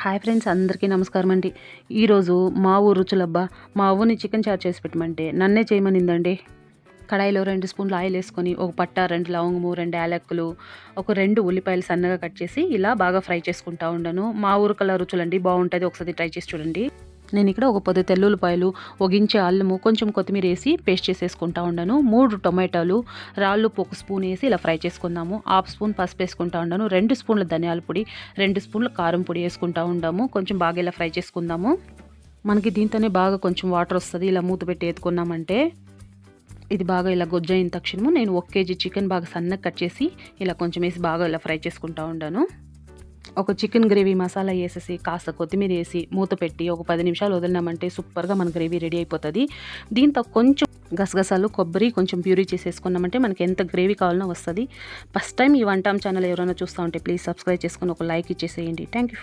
Hi friends అందరికీ నమస్కారం అండి. ఈరోజు మా ఊరు రుచులబ్బా మా అవ్వని చికెన్ చారు చేసి పెట్టమంటే నన్నే చేయమనిందండి. కడాయిలో రెండు స్పూన్లు ఆయిల్ వేసుకొని ఒక పట్ట రెండు లవంగము రెండు యాలక్కులు ఒక రెండు ఉల్లిపాయలు సన్నగా కట్ చేసి ఇలా బాగా ఫ్రై చేసుకుంటా ఉండను. మా ఊరు కల రుచులండి బాగుంటుంది. ఒకసారి ట్రై చేసి చూడండి. నేను ఇక్కడ ఒక పది తెల్లుల్లిపాయలు ఒగించే అల్లము కొంచెం కొత్తిమీర వేసి పేస్ట్ చేసేసుకుంటా ఉండను. మూడు టొమాటోలు రాళ్ళు ఒక స్పూన్ వేసి ఇలా ఫ్రై చేసుకుందాము. హాఫ్ స్పూన్ పసుపు వేసుకుంటా ఉండను. రెండు స్పూన్ల ధనియాల పొడి రెండు స్పూన్ల కారం పొడి వేసుకుంటా ఉండాము. కొంచెం బాగా ఇలా ఫ్రై చేసుకుందాము. మనకి దీంతోనే బాగా కొంచెం వాటర్ వస్తుంది. ఇలా మూత పెట్టి ఎత్తుకున్నామంటే ఇది బాగా ఇలా గొజ్జైన తక్షణము నేను ఒక కేజీ చికెన్ బాగా సన్నగా కట్ చేసి ఇలా కొంచెం వేసి బాగా ఇలా ఫ్రై చేసుకుంటా ఉండాను. ఒక చికెన్ గ్రేవీ మసాలా వేసేసి కాస్త కొత్తిమీర వేసి మూత పెట్టి ఒక పది నిమిషాలు వదిలినామంటే సూపర్గా మన గ్రేవీ రెడీ అయిపోతుంది. దీంతో కొంచెం గసగసాలు కొబ్బరి కొంచెం ప్యూరీ చేసేసుకున్నామంటే మనకి ఎంత గ్రేవీ కావాలనో వస్తుంది. ఫస్ట్ టైం ఈ వంటాం ఛానల్ ఎవరైనా చూస్తూ ఉంటే ప్లీజ్ సబ్స్క్రైబ్ చేసుకుని ఒక లైక్ ఇచ్చేసేయండి. Thank you